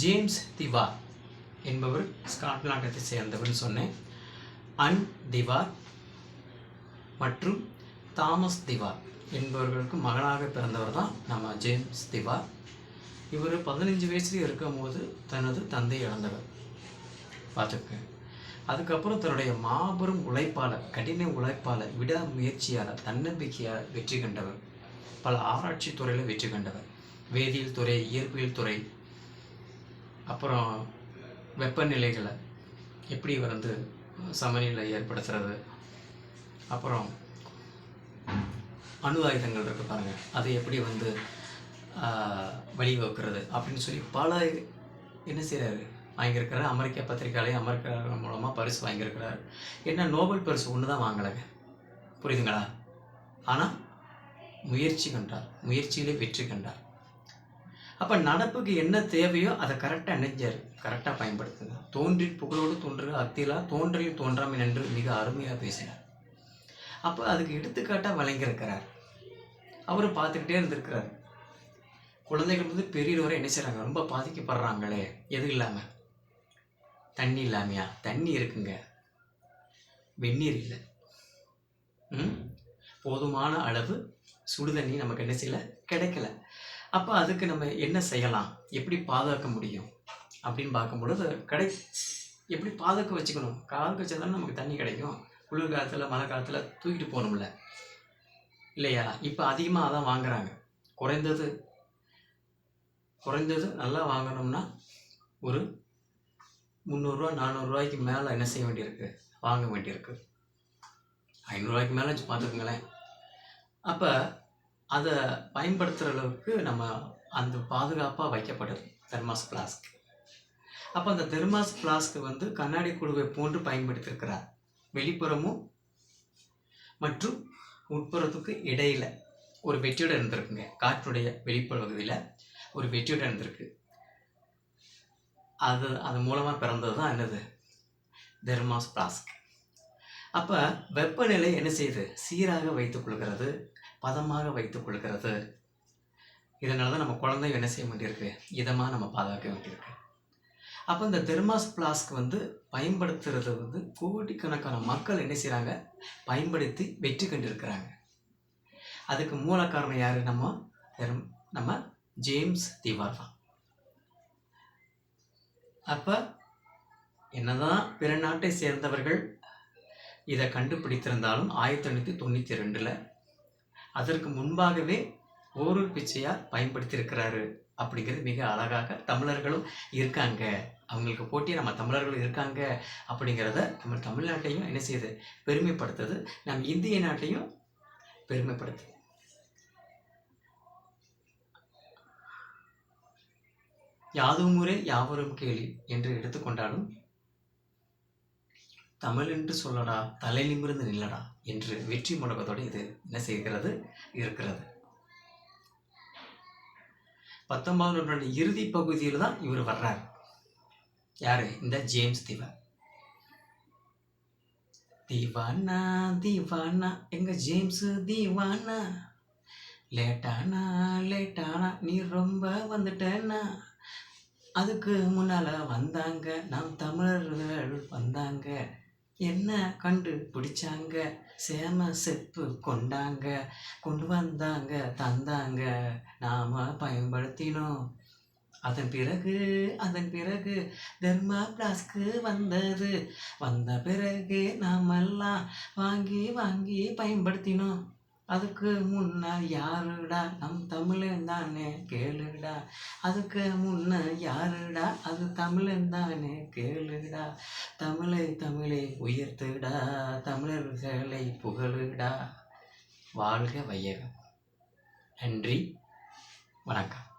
James Diva என்பவர் ஸ்காட்லாண்டத்தை சேர்ந்தவர்னு சொன்னேன். An திவார் மற்றும் தாமஸ் திவா என்பவர்களுக்கு மகனாக பிறந்தவர் தான் நம்ம ஜேம்ஸ் திவா இவர் பதினஞ்சு வயசுல இருக்கும்போது தனது தந்தை இழந்தவர். பார்த்துக்க அதுக்கப்புறம் தன்னுடைய மாபெரும் உழைப்பாளர் கடின உழைப்பாளர் விடாமுயற்சியாளர் தன்னம்பிக்கையால் வெற்றி கண்டவர். பல ஆராய்ச்சி துறையில் வெற்றி கண்டவர். வேதியியல் துறை இயற்பியல் துறை அப்புறம் வெப்பநிலைகளை எப்படி வந்து சமநிலை ஏற்படுத்துறது? அப்புறம் அணு ஆயுதங்கள் இருக்குது பாருங்கள் அதை எப்படி வந்து வழிவகுக்கிறது அப்படின்னு சொல்லி பல என்ன செய்கிறாரு வாங்கியிருக்கிறார். அமெரிக்க பத்திரிகையாலே அமெரிக்க மூலமாக பரிசு வாங்கியிருக்கிறார். என்ன நோபல் பரிசு ஒன்று தான் வாங்கலைங்க. புரியுதுங்களா? ஆனால் முயற்சி கண்டார். முயற்சியிலே வெற்றி கண்டார். அப்போ நடப்புக்கு என்ன தேவையோ அதை கரெக்டாக நினைஞ்சார் கரெக்டாக பயன்படுத்துங்க. தோன்றி புகழோடு தோன்றுக அத்திலா தோன்றில் தோன்றாமல் என்று மிக அருமையாக பேசினார். அப்போ அதுக்கு எடுத்துக்காட்டாக வழங்கியிருக்கிறார். அவர் பார்த்துக்கிட்டே இருந்திருக்கிறார். குழந்தைகள் வந்து பெரியவர் வரை என்ன செய்கிறாங்க ரொம்ப பாதிக்கப்படுறாங்களே. எது இல்லாமல் தண்ணி இல்லாமையா? தண்ணி இருக்குங்க. வெந்நீர் இல்லை. ம்? போதுமான அளவு சுடுதண்ணி நமக்கு என்ன செய்யல? கிடைக்கல. அப்போ அதுக்கு நம்ம என்ன செய்யலாம்? எப்படி பாதுகாக்க முடியும்? அப்படின்னு பார்க்கும்பொழுது கடை எப்படி பாதுகாக்க வச்சுக்கணும்? காதுக்கு வச்சா தானே நமக்கு தண்ணி கிடைக்கும். குளிர் காலத்தில் மழை காலத்தில் தூக்கிட்டு போகணும்ல. இல்லையா? இப்போ அதிகமாக அதான் வாங்குறாங்க. குறைந்தது குறைந்தது நல்லா வாங்கணும்னா ஒரு முந்நூறுரூவா நானூறுரூவாய்க்கு மேலே என்ன செய்ய வேண்டியிருக்கு? வாங்க வேண்டியிருக்கு. ஐநூறுரூவாய்க்கு மேலே வச்சு பார்த்துக்குங்களேன். அப்போ அதை பயன்படுத்துகிற அளவுக்கு நம்ம அந்த பாதுகாப்பாக வைக்கப்படுது தெர்மாஸ் ஃப்ளாஸ்க் அப்போ அந்த தெர்மாஸ் ஃப்ளாஸ்க்கு வந்து கண்ணாடி குழுவை போன்று பயன்படுத்தியிருக்கிறார் வெளிப்புறமும் மற்றும் உட்புறத்துக்கு இடையில் ஒரு வெற்றியோடு இருந்திருக்குங்க. காற்றுடைய வெளிப்புற பகுதியில் ஒரு வெற்றியோடு இருந்திருக்கு. அது அது மூலமாக பிறந்தது தான் என்னது? தெர்மாஸ் பிளாஸ்க் அப்போ வெப்பநிலை என்ன செய்யுது? சீராக வைத்துக் கொள்கிறது. பதமாக வைத்துக் கொள்கிறது. இதனால தான் நம்ம குழந்தையும் என்ன செய்ய வேண்டியிருக்கு? இதமாக நம்ம பாதுகாக்க வேண்டியிருக்கு. அப்போ இந்த தெர்மாஸ் பிளாஸ்க் வந்து பயன்படுத்துறது வந்து கோடிக்கணக்கான மக்கள் என்ன செய்கிறாங்க பயன்படுத்தி வெற்றி கண்டிருக்கிறாங்க. அதுக்கு மூல காரணம் யார்? நம்ம தெர்ம்- நம்ம ஜேம்ஸ் திவார் தான். அப்போ என்னதான் பிற நாட்டை சேர்ந்தவர்கள் இதை கண்டுபிடித்திருந்தாலும் ஆயிரத்தி தொண்ணூற்றி தொண்ணூற்றி ரெண்டில் அதற்கு முன்பாகவே ஓரூர் பிச்சையார் பயன்படுத்தியிருக்கிறாரு அப்படிங்கிறது மிக அழகாக தமிழர்களும் இருக்காங்க. அவங்களுக்கு போட்டி நம்ம தமிழர்களும் இருக்காங்க அப்படிங்கிறத நம்ம தமிழ்நாட்டையும் என்ன செய்யுது? பெருமைப்படுத்துது. நம் இந்திய நாட்டையும் பெருமைப்படுத்துது. யாதும் ஊரே யாவரும் கேள்வி என்று எடுத்துக்கொண்டாலும் தமிழ் என்று சொல்லடா தலை நிமிர்ந்து நில்லடா என்று வெற்றி முழக்கத்தோடு இது என்ன செய்கிறது? இருக்கிறது. பத்தொன்பது நூற்றாண்டு இறுதி பகுதியில் தான் இவர் வர்றார். யாரு? இந்த ஜேம்ஸ் திவன் திவானா திவானா எங்க ஜேம்ஸ்? திவானா. லேட்டானா லேட்டானா நீ ரொம்ப வந்துட்டேன்னா. அதுக்கு முன்னால் வந்தாங்க நம் தமிழர்கள் வந்தாங்க. என்ன கண்டு பிடிச்சாங்க சேம செப்பு கொண்டாங்க கொண்டு வந்தாங்க தந்தாங்க. நாம பயன்படுத்தினோம். அதன் பிறகு அதன் பிறகு தர்மா பிளாஸ்க்கு வந்தது. வந்த பிறகு நாமெல்லாம் வாங்கி வாங்கி பயன்படுத்தினோம். அதுக்கு முன்ன யாருடா? நம் தமிழன் தானே கேளுடா. அதுக்கு முன்ன யாருடா? அது தமிழன் தானே கேளுடா. தமிழை தமிழை உயர்த்துடா தமிழர்களை புகழுடா. வாழ்க வையகம். நன்றி. வணக்கம்.